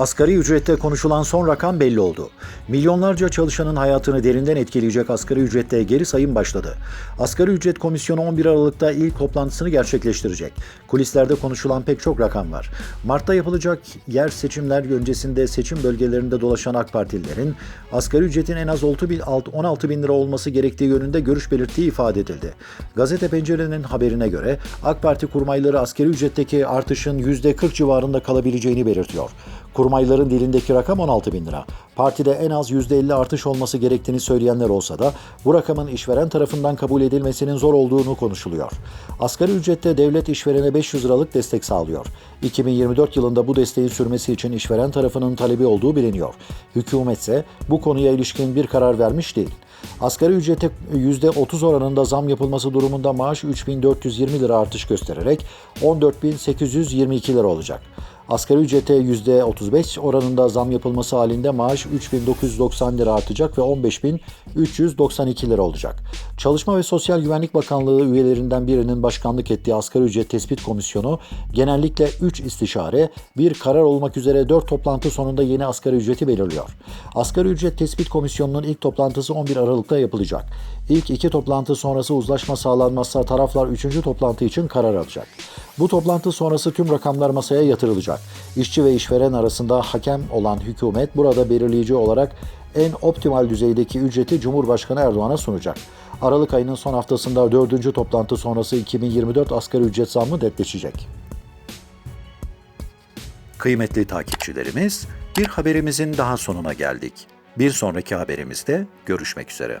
Asgari ücrette konuşulan son rakam belli oldu. Milyonlarca çalışanın hayatını derinden etkileyecek asgari ücrette geri sayım başladı. Asgari ücret komisyonu 11 Aralık'ta ilk toplantısını gerçekleştirecek. Kulislerde konuşulan pek çok rakam var. Mart'ta yapılacak yer seçimler öncesinde seçim bölgelerinde dolaşan AK Partililerin asgari ücretin en az 6 bin- 16 bin lira olması gerektiği yönünde görüş belirttiği ifade edildi. Gazete Pencere'nin haberine göre AK Parti kurmayları asgari ücretteki artışın %40 civarında kalabileceğini belirtiyor. Kurmayların dilindeki rakam 16 bin lira. Partide en az %50 artış olması gerektiğini söyleyenler olsa da bu rakamın işveren tarafından kabul edilmesinin zor olduğunu konuşuluyor. Asgari ücrette devlet işverene 500 liralık destek sağlıyor. 2024 yılında bu desteğin sürmesi için işveren tarafının talebi olduğu biliniyor. Hükümetse bu konuya ilişkin bir karar vermiş değil. Asgari ücrete %30 oranında zam yapılması durumunda maaş 3420 lira artış göstererek 14822 lira olacak. Asgari ücrete %35 oranında zam yapılması halinde maaş 3990 lira artacak ve 15392 lira olacak. Çalışma ve Sosyal Güvenlik Bakanlığı üyelerinden birinin başkanlık ettiği Asgari Ücret Tespit Komisyonu genellikle 3 istişare, bir karar olmak üzere 4 toplantı sonunda yeni asgari ücreti belirliyor. Asgari Ücret Tespit Komisyonu'nun ilk toplantısı 11 Aralık'ta yapılacak. İlk iki toplantı sonrası uzlaşma sağlanmazsa taraflar 3. toplantı için karar alacak. Bu toplantı sonrası tüm rakamlar masaya yatırılacak. İşçi ve işveren arasında hakem olan hükümet burada belirleyici olarak en optimal düzeydeki ücreti Cumhurbaşkanı Erdoğan'a sunacak. Aralık ayının son haftasında 4. toplantı sonrası 2024 asgari ücret zammı netleşecek. Kıymetli takipçilerimiz, bir haberimizin daha sonuna geldik. Bir sonraki haberimizde görüşmek üzere.